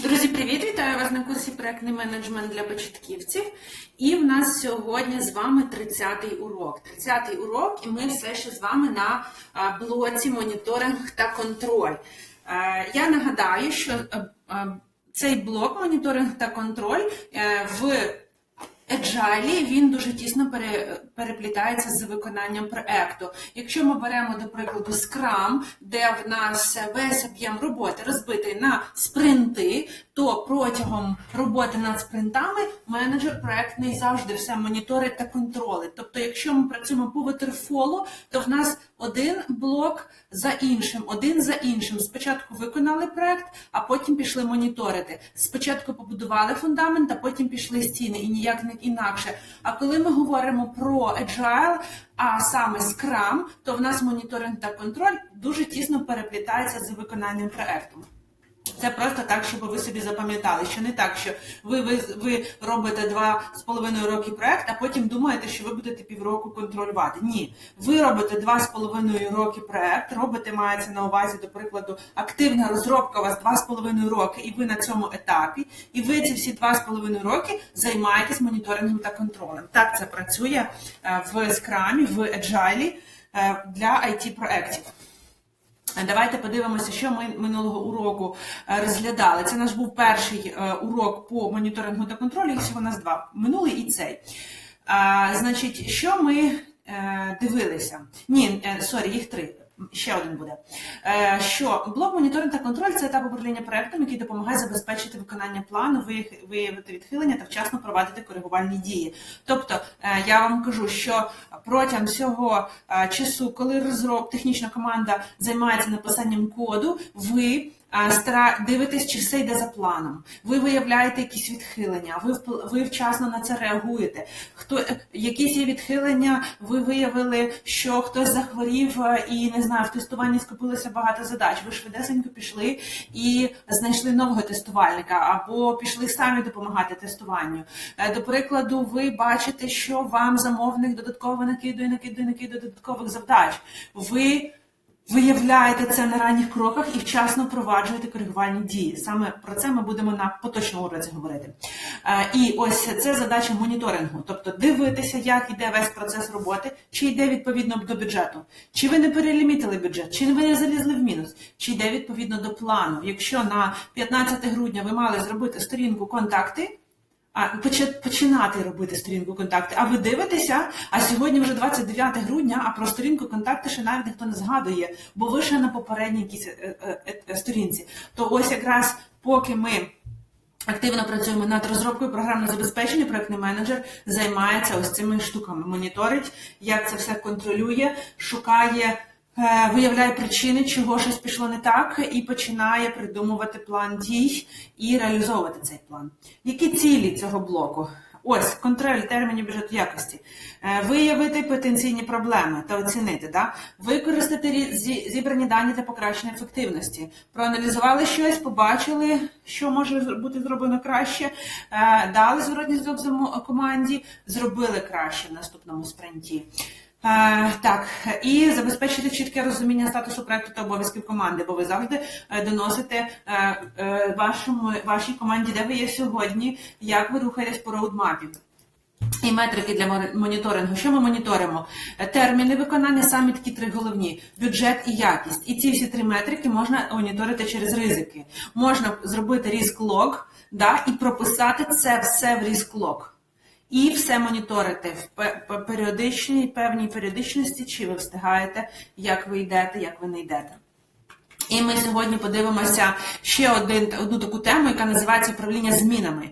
Друзі, привіт! Вітаю вас на курсі проектний менеджмент для початківців. І в нас сьогодні з вами 30-й урок. 30-й урок, і ми все ще з вами на блоці моніторинг та контроль. Е, Я нагадаю, що е, е, цей блок моніторинг та контроль в Agile, він дуже тісно пере- переплітається з виконанням проекту. Якщо ми беремо, до прикладу, Scrum, де в нас весь об'єм роботи розбитий на спринти, то протягом роботи над спринтами менеджер проектний завжди все моніторить та контролить. Тобто, якщо ми працюємо по waterfall, то в нас один блок за іншим, один за іншим. Спочатку виконали проект, а потім пішли моніторити. Спочатку побудували фундамент, а потім пішли стіни, і ніяк не інакше. А коли ми говоримо про agile, а саме Scrum, то в нас моніторинг та контроль дуже тісно переплітається з виконанням проекту. Це просто так, щоб ви собі запам'ятали, що не так, що ви, ви, ви робите два з половиною роки проект, а потім думаєте, що ви будете півроку контролювати. Ні, ви робите два з половиною роки проект, робите, мається на увазі, до прикладу, активна розробка у вас два з половиною роки, і ви на цьому етапі, і ви ці всі два з половиною роки займаєтесь моніторингом та контролем. Так це працює е, в скрамі, в Agile е, для it проектів Давайте подивимося, що ми минулого уроку е, розглядали. Це наш був перший е, урок по моніторингу та контролю, їх всього нас два. Минулий і цей. А, Значить, що ми е, дивилися? Ні, сорі, їх три. Ще один буде. Е, Що блок моніторинг та контроль це етап управління проектом, який допомагає забезпечити виконання плану, виявити відхилення та вчасно провадити коригувальні дії. Тобто е, я вам кажу, що протягом всього е, часу, коли розроб технічна команда займається написанням коду, ви дивитесь, чи все йде за планом. Ви виявляєте якісь відхилення, ви ви вчасно на це реагуєте. Хто е, якісь є відхилення, ви виявили, що хтось захворів е, і не знаю, в тестуванні скопилося багато задач. Ви швидесенько пішли і знайшли нового тестувальника, або пішли самі допомагати тестуванню. Е, До прикладу, ви бачите, що вам замовник додатково накидує, накидує, накидує додаткових завдач. Ви Виявляєте це на ранніх кроках і вчасно впроваджуєте коригувальні дії. Саме про це ми будемо на поточному уроці говорити. Е, І ось це задача моніторингу, тобто дивитися, як йде весь процес роботи, чи йде відповідно до бюджету, чи ви не перелімітили бюджет, чи ви не залізли в мінус, чи йде відповідно до плану. Якщо на 15 грудня ви мали зробити сторінку контакти. А починати робити сторінку контакти. А ви дивитеся, а сьогодні вже 29 грудня, а про сторінку контакти ще навіть ніхто не згадує, бо ви ще на попередній якійсь е, е, е, сторінці. То ось якраз поки ми активно працюємо над розробкою програмного забезпечення, проектний менеджер займається ось цими штуками, моніторить, як це все контролює, шукає. Е, Виявляє причини, чого щось пішло не так, і починає придумувати план дій і реалізовувати цей план. Які цілі цього блоку? Ось контроль термінів бюджету якості, Е, виявити потенційні проблеми та оцінити, да? використати зібрані дані для покращення ефективності. Проаналізували щось, побачили, що може бути зроблено краще, е, дали зворотній зв'язок команді, зробили краще в наступному спринті. Е, Так, і забезпечити чітке розуміння статусу проекту та обов'язків команди, бо ви завжди е, доносите е, вашому вашій команді, де ви є сьогодні, як ви рухаєтесь по роудмапі. І метрики для моніторингу. Що ми моніторимо? Терміни виконання, самі такі три головні: бюджет і якість. І ці всі три метрики можна моніторити через ризики. Можна зробити різк лог да, і прописати це все в різк лог. І все моніторити в пе- пе- періодичній, певній періодичності, чи ви встигаєте, як ви йдете, як ви не йдете. І ми сьогодні подивимося ще один, одну таку тему, яка називається управління змінами.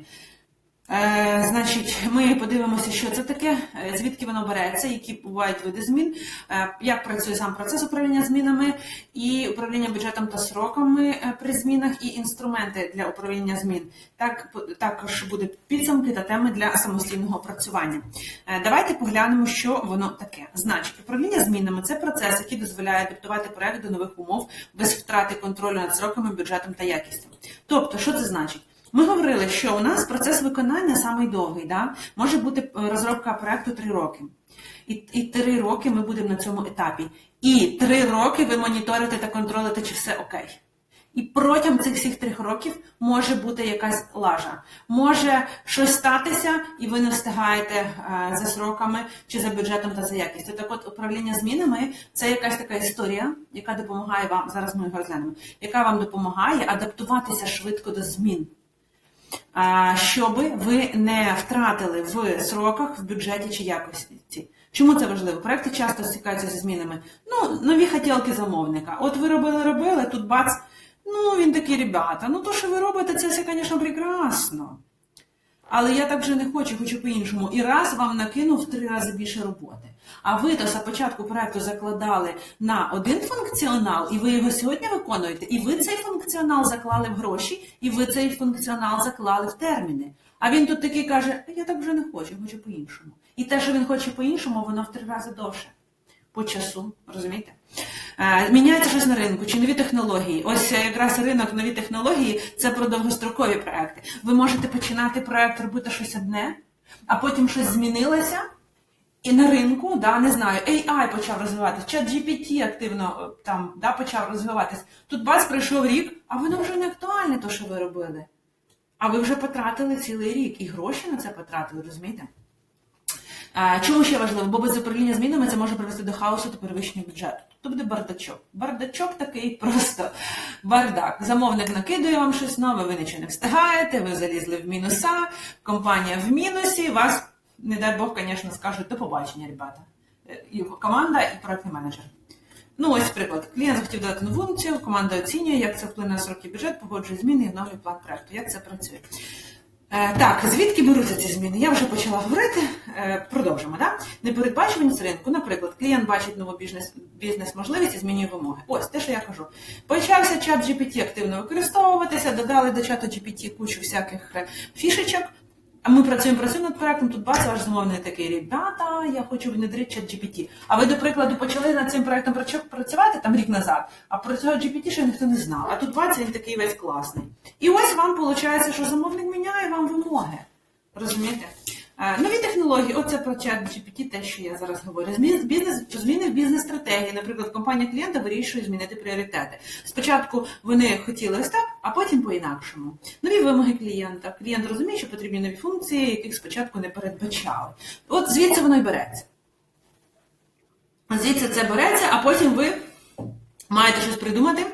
Е, значить, ми подивимося, що це таке, е, звідки воно береться, які бувають види змін, е, як працює сам процес управління змінами, і управління бюджетом та сроками при змінах, і інструменти для управління змін. Так також буде підсумки та теми для самостійного опрацювання. Е, Давайте поглянемо, що воно таке. Значить, управління змінами це процес, який дозволяє адаптувати проект до нових умов без втрати контролю над сроками, бюджетом та якістю. Тобто, що це значить? Ми говорили, що у нас процес виконання самий довгий, да? може бути е, розробка проекту 3 роки. І, і 3 роки ми будемо на цьому етапі. І 3 роки ви моніторите та контролите, чи все окей. І протягом цих всіх трьох років може бути якась лажа. Може щось статися, і ви не встигаєте е, за сроками чи за бюджетом та за якістю. Так от управління змінами це якась така історія, яка допомагає вам, зараз ми його розглянемо, яка вам допомагає адаптуватися швидко до змін. Щоб ви не втратили в сроках, в бюджеті чи якості. Чому це важливо? Проекти часто стикаються зі змінами. Ну, нові хотілки замовника. От ви робили, робили, тут бац, ну він такий, ребята, ну то, що ви робите, це все, звісно, прекрасно. Але я так вже не хочу, хочу по-іншому. І раз вам накинув три рази більше роботи. А ви за початку проекту закладали на один функціонал, і ви його сьогодні виконуєте, і ви цей функціонал заклали в гроші, і ви цей функціонал заклали в терміни. А він тут такий каже: я так вже не хочу, хочу по-іншому. І те, що він хоче по-іншому, воно в три рази довше. По часу, розумієте? Е, Міняється щось на ринку, чи нові технології. Ось е, якраз ринок, нові технології це про довгострокові проекти. Ви можете починати проект робити щось одне, а потім щось змінилося. І на ринку, да, не знаю, AI почав розвиватися, чат GPT активно е, там да, почав розвиватись. Тут бац, пройшов рік, а воно вже не актуальне, то, що ви робили. А ви вже потратили цілий рік і гроші на це потратили, розумієте? А, Чому ще важливо? Бо без управління змінами це може привести до хаосу та перевищення бюджету. Тобто буде бардачок. Бардачок такий просто бардак. Замовник накидує вам щось нове, ви нічого не встигаєте, ви залізли в мінуса, компанія в мінусі, вас, не дай Бог, звісно, скажуть до побачення, ребята. І команда, і проектний менеджер. Ну, ось приклад. Клієнт захотів додати нову функцію, команда оцінює, як це вплине на сроки бюджет, погоджує зміни і оновлює план проекту. Як це працює? Е, Так, звідки беруться ці зміни? Я вже почала говорити. Е, Продовжимо. Да? Непередбачуваність ринку. Наприклад, клієнт бачить нову бізнес, бізнес-можливість і змінює вимоги. Ось те, що я кажу. Почався чат GPT активно використовуватися, додали до чату GPT кучу всяких е, фішечок. А ми працюємо працюємо над проектом. Тут бачите, ваш замовник такий, ребята, я хочу внедрити чат GPT. А ви, до прикладу, почали над цим проектом працювати там рік назад, а про цього GPT ще ніхто не знав. А тут бачите, він такий весь класний. І ось вам виходить, що замовник міняє вам вимоги. Розумієте? Е, Нові технології, оце про чат те, що я зараз говорю. Бізнес, зміни в бізнес-стратегії. Наприклад, компанія клієнта вирішує змінити пріоритети. Спочатку вони хотіли ось так, а потім по-інакшому. Нові вимоги клієнта. Клієнт розуміє, що потрібні нові функції, яких спочатку не передбачали. От звідси воно й береться. Звідси це береться, а потім ви маєте щось придумати.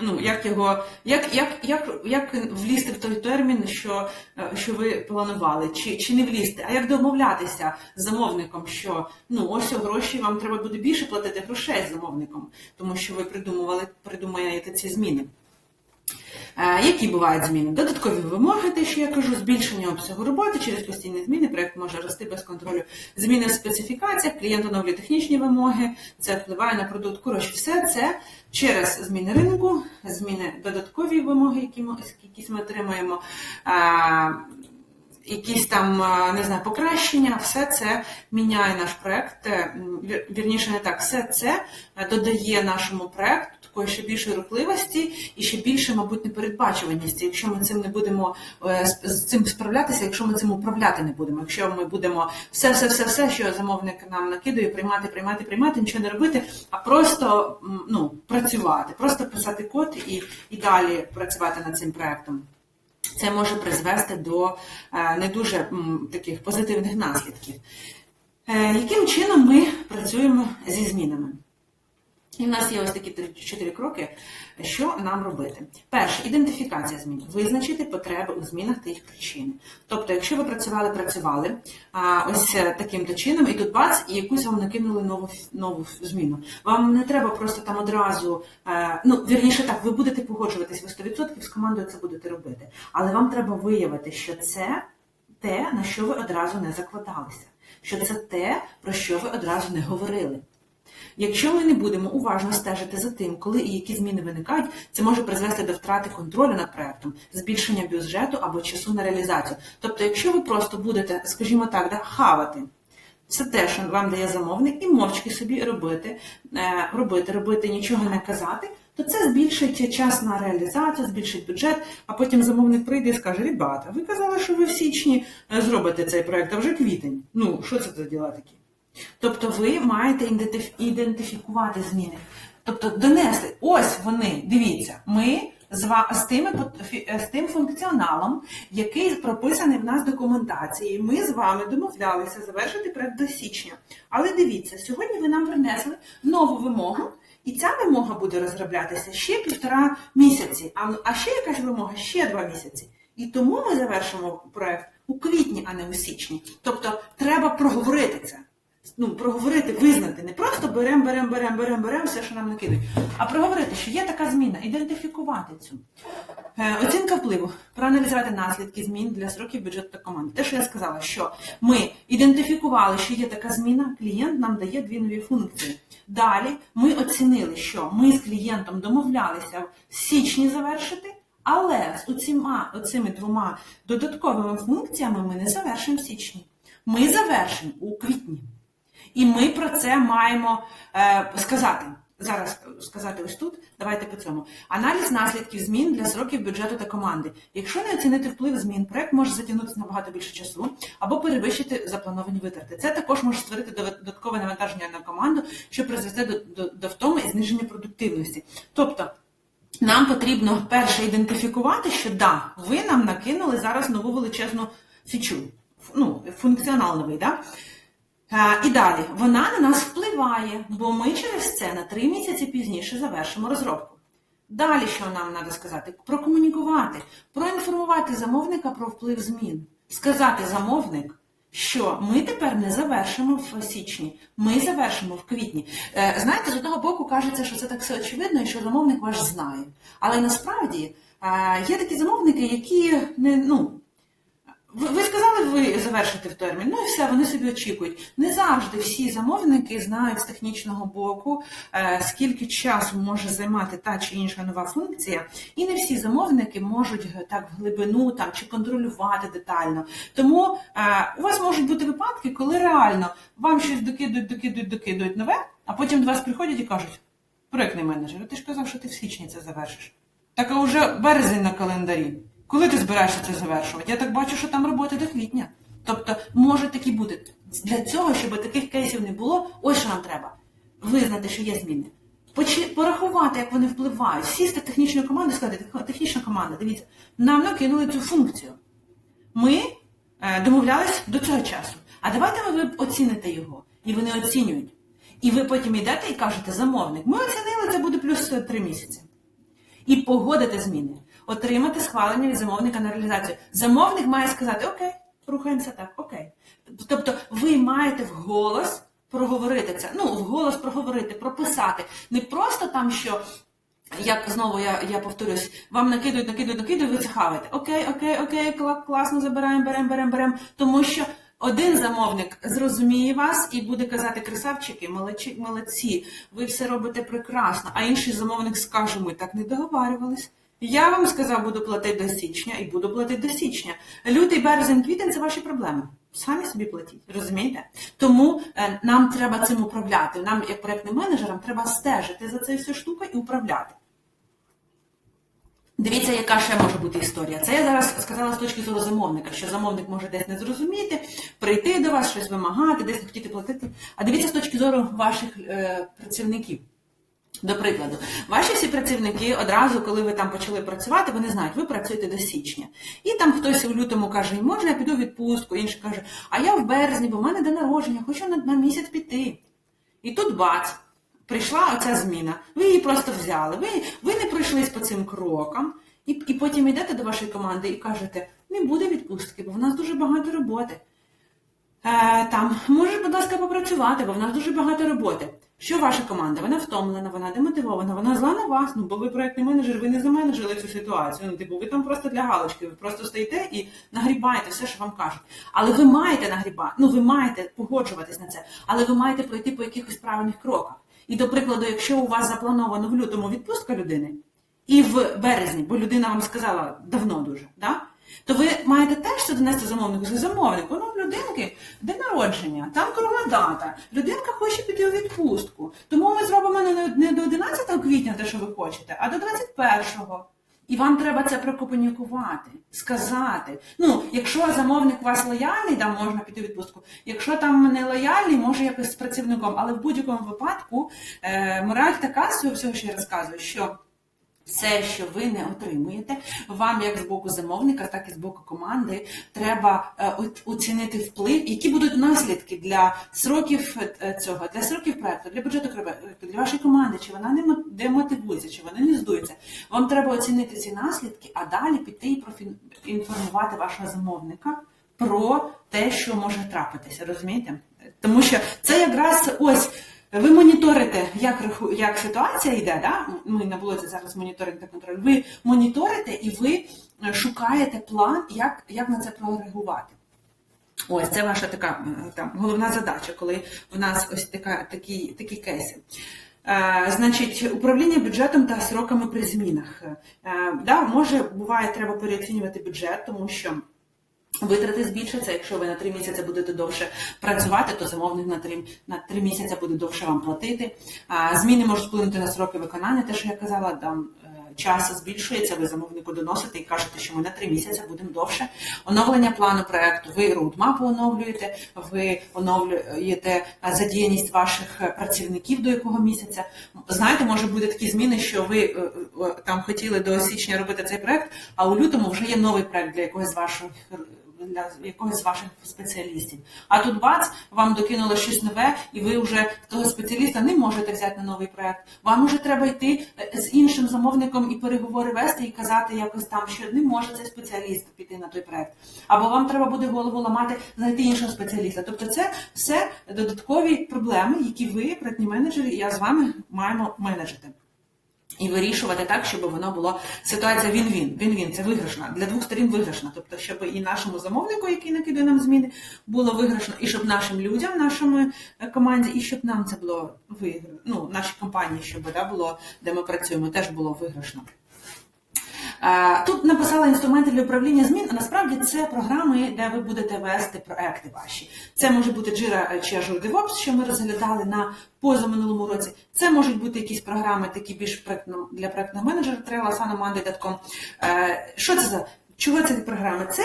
Ну, як його, як, як, як, як влізти в той термін, що, е, що ви планували, чи, чи не влізти, а як домовлятися з замовником, що ну ось гроші вам треба буде більше платити грошей з замовником, тому що ви придумували, придумаєте ці зміни. Е, Які бувають зміни? Додаткові вимоги, те, що я кажу, збільшення обсягу роботи через постійні зміни, проєкт може рости без контролю. Зміни в специфікаціях, клієнт оновлює технічні вимоги, це впливає на продукт. Коротше, все це через зміни ринку, зміни додаткові вимоги, які ми, якісь ми отримуємо. е, Якісь там е, не знаю, покращення, все це міняє наш вір- Вірніше, не так, все це додає нашому проекту такої ще більшої рухливості і ще більше, мабуть, непередбачуваності, якщо ми цим не будемо е, з- цим справлятися, якщо ми цим управляти не будемо, якщо ми будемо все, все, все, все, що замовник нам накидує, приймати, приймати, приймати, нічого не робити, а просто ну, працювати, просто писати код і, і далі працювати над цим проектом. Це може призвести до е, не дуже таких позитивних наслідків. Е, Яким чином ми працюємо зі змінами? І в нас є ось такі чотири кроки, що нам робити. Перше, ідентифікація змін. Визначити потреби у змінах та їх причини. Тобто, якщо ви працювали, працювали ось е, таким то чином, і тут бац, і якусь вам накинули нову, нову зміну. Вам не треба просто там одразу, е, ну, вірніше так, ви будете погоджуватись, ви 100% з командою це будете робити. Але вам треба виявити, що це те, на що ви одразу не закладалися, що це те, про що ви одразу не говорили. Якщо ми не будемо уважно стежити за тим, коли і які зміни виникають, це може призвести до втрати контролю над проектом, збільшення бюджету або часу на реалізацію. Тобто, якщо ви просто будете, скажімо так, да, хавати все те, що вам дає замовник, і мовчки собі робити, е, робити, робити, нічого не казати, то це збільшить час на реалізацію, збільшить бюджет, а потім замовник прийде і скаже: Ребята, ви казали, що ви в січні е, зробите цей проект, а вже квітень. Ну, що це за діла такі? Тобто ви маєте ідентифікувати зміни. Тобто донести, ось вони, дивіться, ми з, з, тими, з тим функціоналом, який прописаний в нас документації. Ми з вами домовлялися завершити проект до січня. Але дивіться, сьогодні ви нам принесли нову вимогу, і ця вимога буде розроблятися ще півтора місяці, а ще якась вимога ще два місяці. І тому ми завершимо проект у квітні, а не у січні. Тобто треба проговорити це. Ну, проговорити, визнати, не просто беремо, беремо, беремо, беремо, беремо все, що нам накидають, а проговорити, що є така зміна, ідентифікувати цю. Е, Оцінка впливу, проаналізувати наслідки змін для сроків бюджету та команди. Те, що я сказала, що ми ідентифікували, що є така зміна, клієнт нам дає дві нові функції. Далі ми оцінили, що ми з клієнтом домовлялися в січні завершити, але з оціма, оцими двома додатковими функціями ми не завершимо в січні. Ми завершимо у квітні. І ми про це маємо е, сказати. Зараз сказати ось тут, давайте по цьому. Аналіз наслідків змін для сроків бюджету та команди. Якщо не оцінити вплив змін, проект може затягнутися набагато більше часу або перевищити заплановані витрати. Це також може створити додаткове навантаження на команду, що призведе до, до, до втоми і зниження продуктивності. Тобто, нам потрібно перше ідентифікувати, що да, ви нам накинули зараз нову величезну фічу, ну, функціонал новий, да? Е, І далі вона на нас впливає, бо ми через це на три місяці пізніше завершимо розробку. Далі, що нам треба сказати? Прокомунікувати, проінформувати замовника про вплив змін, сказати замовник, що ми тепер не завершимо в січні, ми завершимо в квітні. Е, Знаєте, з одного боку кажеться, що це так все очевидно і що замовник ваш знає. Але насправді е, є такі замовники, які не ну. Ви, ви сказали, ви завершите в термін, ну і все, вони собі очікують. Не завжди всі замовники знають з технічного боку, е, скільки часу може займати та чи інша нова функція, і не всі замовники можуть е, так в глибину там чи контролювати детально. Тому е, у вас можуть бути випадки, коли реально вам щось докидують, докидують, докидують нове, а потім до вас приходять і кажуть: проектний менеджер, ти ж казав, що ти в січні це завершиш. Так а вже березень на календарі. Коли ти збираєшся це завершувати? Я так бачу, що там роботи до квітня. Тобто може такі бути. Для цього, щоб таких кейсів не було, ось що нам треба. Визнати, що є зміни. Порахувати, як вони впливають. Сісти технічною командою і сказати, технічна команда, дивіться, нам накинули цю функцію. Ми е, домовлялись до цього часу. А давайте ви оціните його. І вони оцінюють. І ви потім йдете і кажете, замовник, ми оцінили, це буде плюс три місяці і погодити зміни, отримати схвалення від замовника на реалізацію. Замовник має сказати Окей, рухаємося так, окей. Тобто ви маєте вголос проговорити це. Ну, вголос проговорити, прописати. Не просто там, що. Як знову я, я повторюсь, вам накидують, накидують, накидують, ви це хаваєте. Окей, окей, окей, класно, забираємо, беремо, беремо, беремо. Тому що один замовник зрозуміє вас і буде казати красавчики, молодці, молодці, ви все робите прекрасно. А інший замовник скаже, ми так не договарювались. Я вам сказав, буду платити до січня і буду платити до січня. Лютий, березень, квітень це ваші проблеми. Самі собі платіть, розумієте? Тому е, нам треба цим управляти. Нам, як проектним менеджерам, треба стежити за цією всю штукою і управляти. Дивіться, яка ще може бути історія. Це я зараз сказала з точки зору замовника, що замовник може десь не зрозуміти, прийти до вас, щось вимагати, десь не хотіти платити. А дивіться з точки зору ваших е, працівників. До прикладу, ваші всі працівники одразу, коли ви там почали працювати, вони знають, ви працюєте до січня. І там хтось у лютому каже, може я піду в відпустку, інший каже, а я в березні, бо в мене день народження, хочу на, на місяць піти. І тут бац, прийшла оця зміна. Ви її просто взяли. Ви, ви не пройшлись по цим крокам, і, і потім йдете до вашої команди і кажете, не буде відпустки, бо в нас дуже багато роботи. Е, там, можеш, будь ласка, попрацювати, бо в нас дуже багато роботи. Що ваша команда? Вона втомлена, вона демотивована, вона зла на вас, ну бо ви проектний менеджер, ви не заменеджили цю ситуацію. Ну, типу, ви там просто для галочки, ви просто стоїте і нагрібаєте все, що вам кажуть. Але ви маєте нагрібати, ну ви маєте погоджуватись на це, але ви маєте пройти по якихось правильних кроках. І, до прикладу, якщо у вас заплановано в лютому відпустка людини, і в березні, бо людина вам сказала давно дуже, да? То ви маєте теж це донести замовнику. Замовнику, ну в людинки день народження, там кругла дата. Людинка хоче піти у відпустку. Тому ми зробимо не, до 11 квітня те, що ви хочете, а до 21-го. І вам треба це прокомунікувати, сказати. Ну, якщо замовник у вас лояльний, там можна піти у відпустку. Якщо там не лояльний, може якось з працівником. Але в будь-якому випадку е, мораль така з цього всього, що я розказую, що все, що ви не отримуєте, вам, як з боку замовника, так і з боку команди, треба е, оцінити вплив, які будуть наслідки для сроків е, цього, для сроків проекту, для бюджету для вашої команди, чи вона не мо- демотивується, чи вона не здується. Вам треба оцінити ці наслідки, а далі піти і проінформувати вашого замовника про те, що може трапитися, розумієте? Тому що це якраз ось. Ви моніторите, як як ситуація йде, да? ми на блоці зараз моніторинг та контроль. Ви моніторите і ви е, шукаєте план, як, як на це прореагувати. Ось це ваша така там головна задача, коли в нас ось така такі, такі кейси. Е, значить, управління бюджетом та сроками при змінах. Е, да, може, буває, треба переоцінювати бюджет, тому що Витрати збільшаться. Якщо ви на три місяці будете довше працювати, то замовник на три на три місяці буде довше вам платити. А, зміни можуть вплинути на сроки виконання. Те, що я казала, там е, час збільшується. Ви замовнику доносите і кажете, що ми на три місяці будемо довше. Оновлення плану проекту. Ви роудмапу оновлюєте, ви оновлюєте задіяність ваших е, працівників до якого місяця. Знаєте, може бути такі зміни, що ви е, там хотіли до січня робити цей проект, а у лютому вже є новий проект для якогось ваших для якогось з ваших спеціалістів. А тут бац, вам докинуло щось нове, і ви вже того спеціаліста не можете взяти на новий проект. Вам вже треба йти е, з іншим замовником і переговори вести і казати якось там, що не може цей спеціаліст піти на той проект. Або вам треба буде голову ламати, знайти іншого спеціаліста. Тобто, це все додаткові проблеми, які ви, проектні менеджери, і я з вами маємо менеджити. І вирішувати так, щоб воно було ситуація він-він. Він-він це виграшна для двох сторін виграшна. Тобто, щоб і нашому замовнику, який накидує нам зміни, було виграшно, і щоб нашим людям, нашому е, команді, і щоб нам це було виграшно. Ну, нашій компанії, щоб да, було, де ми працюємо, теж було виграшно. Е, Тут написала інструменти для управління змін, а насправді це програми, де ви будете вести проекти ваші. Це може бути Jira чи Azure DevOps, що ми розглядали на позаминулому році. Це можуть бути якісь програми, такі більш для проектного менеджера, Trello, Asana, Е, Що це за? Чого це програми? Це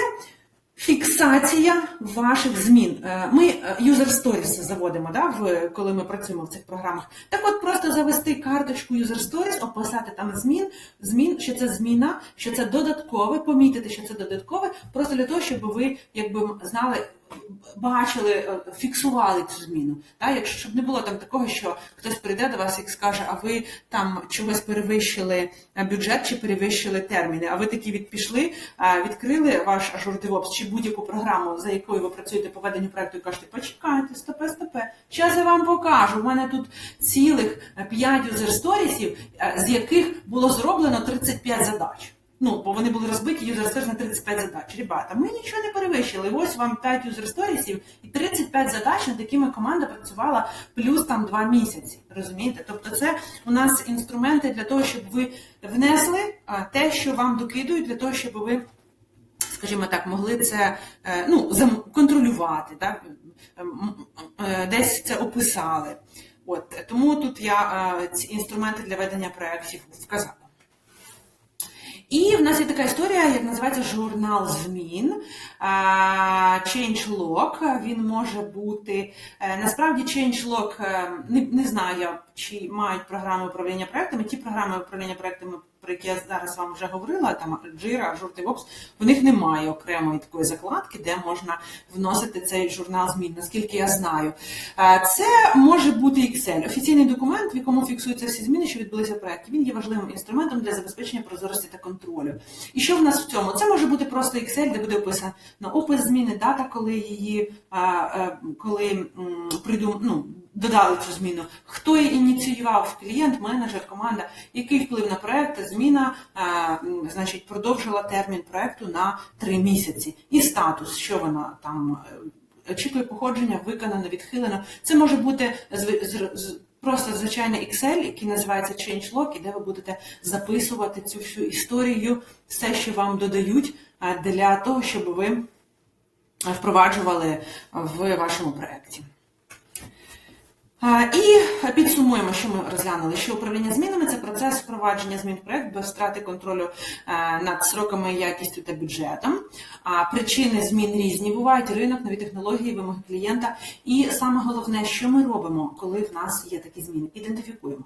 Фіксація ваших змін. Е, Ми е, user stories заводимо, да, в, коли ми працюємо в цих програмах. Так от просто завести карточку user stories, описати там змін, змін, що це зміна, що це додаткове, помітити, що це додаткове, просто для того, щоб ви якби знали, бачили, е, фіксували цю зміну. Да? Якщо щоб не було там такого, що хтось прийде до вас і скаже, а ви там чогось перевищили е, бюджет чи перевищили терміни, а ви такі від пішли, е, відкрили ваш DevOps чи будь-яку програму, за якою ви працюєте по веденню проекту, і кажете, почекайте, стопе, стопе. Зараз я вам покажу. У мене тут цілих 5 user сторісів, з яких було зроблено 35 задач. Ну, бо вони були розбиті user stories на 35 задач. Ребята, ми нічого не перевищили. Ось вам 5 user stories і 35 задач, над якими команда працювала плюс там 2 місяці. Розумієте? Тобто, це у нас інструменти для того, щоб ви внесли те, що вам докидують, для того, щоб ви, скажімо так, могли це е, ну, контролювати, так? Ем, е, десь це описали. От тому тут я е, ці інструменти для ведення проєктів вказала. І в нас є така історія, як називається журнал змін. Changelog. Він може бути е, насправді Changelog, е, не, не знаю я, чи мають програми управління проектами. Ті програми управління проектами, про які я зараз вам вже говорила, там Jira, Azure DevOps, в них немає окремої такої закладки, де можна вносити цей журнал змін, наскільки я знаю. Е, Це може бути Excel, офіційний документ, в якому фіксуються всі зміни, що відбулися в проєкті. Він є важливим інструментом для забезпечення прозорості та контролю. І що в нас в цьому? Це може бути просто Excel, де буде описано опис зміни, дата, коли її а, а, коли придум, ну, додали цю зміну, хто її ініціював, клієнт, менеджер, команда, який вплив на проект, зміна, а, значить, продовжила термін проекту на три місяці. І статус, що вона там е, очікує походження, виконано, відхилено. Це може бути з- просто звичайний Excel, який називається Changelog, і де ви будете записувати цю всю історію, все, що вам додають, е, для того, щоб ви впроваджували в вашому проєкті. І підсумуємо, що ми розглянули, що управління змінами це процес впровадження змін в проект без втрати контролю е, над сроками, якістю та бюджетом. А причини змін різні бувають: ринок, нові технології, вимоги клієнта. І саме головне, що ми робимо, коли в нас є такі зміни, ідентифікуємо.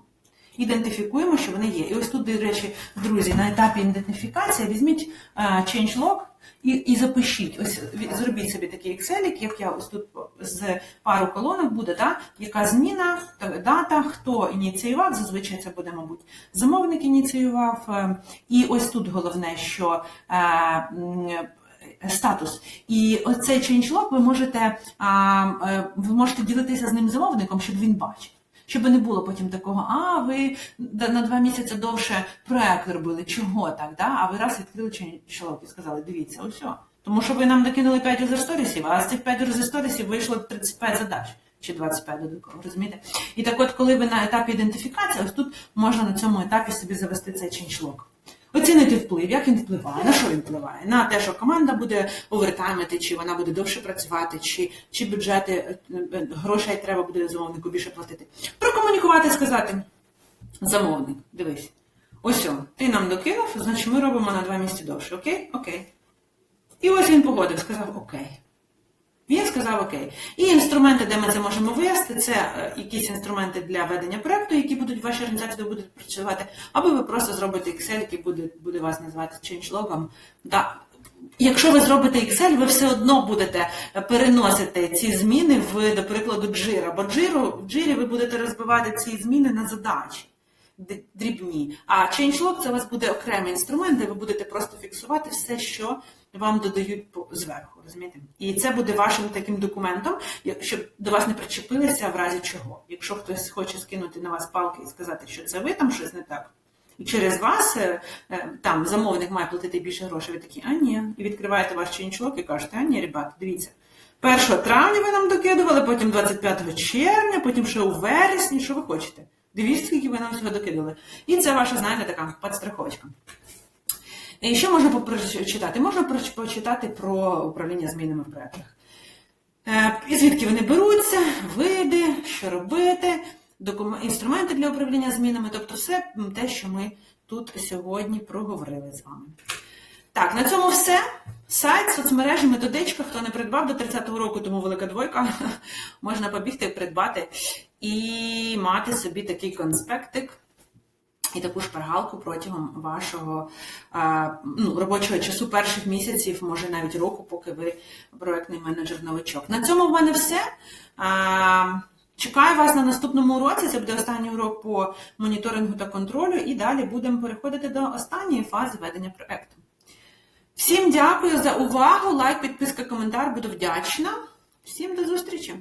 Ідентифікуємо, що вони є. І ось тут, до речі, друзі, на етапі ідентифікації візьміть е, changelog і, і запишіть. Ось зробіть собі такий Excel, як я ось тут з пару колонок буде, да? яка зміна, дата, хто ініціював, зазвичай це буде, мабуть, замовник ініціював. е, І ось тут головне, що е, статус. І оцей changelog ви можете, ви можете ділитися з ним замовником, щоб він бачив. Щоб не було потім такого, а ви на два місяці довше проект робили, чого так, да? а ви раз відкрили чоловік і сказали, дивіться, ось. Тому що ви нам докинули 5 user сторісів, а з цих 5 user сторісів вийшло 35 задач. Чи 25 додатково, розумієте? І так от, коли ви на етапі ідентифікації, ось тут можна на цьому етапі собі завести цей changelog. Оцінити вплив, як він впливає, на що він впливає? На те, що команда буде овертаймити, чи вона буде довше працювати, чи, чи бюджети е, е, грошей треба буде замовнику більше платити. Прокомунікувати, сказати, замовник, дивись, ось о, ти нам докинув, значить ми робимо на два місяці довше. Окей? Окей. І ось він погодив, сказав окей. Він сказав окей. І інструменти, де ми це можемо вивести, це е, якісь інструменти для ведення проекту, які будуть в вашій організації будуть працювати, або ви просто зробите Excel, який буде, буде вас називати changelogом. Да. Якщо ви зробите Excel, ви все одно будете переносити ці зміни в, до прикладу, Jira, бо Jira, в Jira ви будете розбивати ці зміни на задачі дрібні. А changelog це у вас буде окремий інструмент, де ви будете просто фіксувати все, що вам додають зверху. Розумієте? І це буде вашим таким документом, щоб до вас не причепилися в разі чого. Якщо хтось хоче скинути на вас палки і сказати, що це ви там щось не так. І через вас е, е, там замовник має платити більше грошей, ви такі, а ні. І відкриваєте ваш changelog і кажете, а ні, ребята, дивіться. 1 травня ви нам докидували, потім 25 червня, потім ще у вересні, що ви хочете. Дивіться, скільки ви нам всього докидали. І це ваша, знаєте, така підстраховочка. І що можна прочитати? Можна проч- почитати про управління змінами в проєктах. Е, І звідки вони беруться, види, що робити, інструменти для управління змінами, тобто все те, що ми тут сьогодні проговорили з вами. Так, на цьому все. Сайт, соцмережі, методичка. Хто не придбав до 30-го року, тому велика двойка. Можна побігти, придбати і мати собі такий конспектик і таку шпаргалку протягом вашого ну, робочого часу перших місяців, може навіть року, поки ви проектний менеджер новичок. На цьому в мене все. Чекаю вас на наступному уроці. Це буде останній урок по моніторингу та контролю, і далі будемо переходити до останньої фази ведення проекту. Всім дякую за увагу. Лайк, підписка, коментар. Буду вдячна. Всім до зустрічі!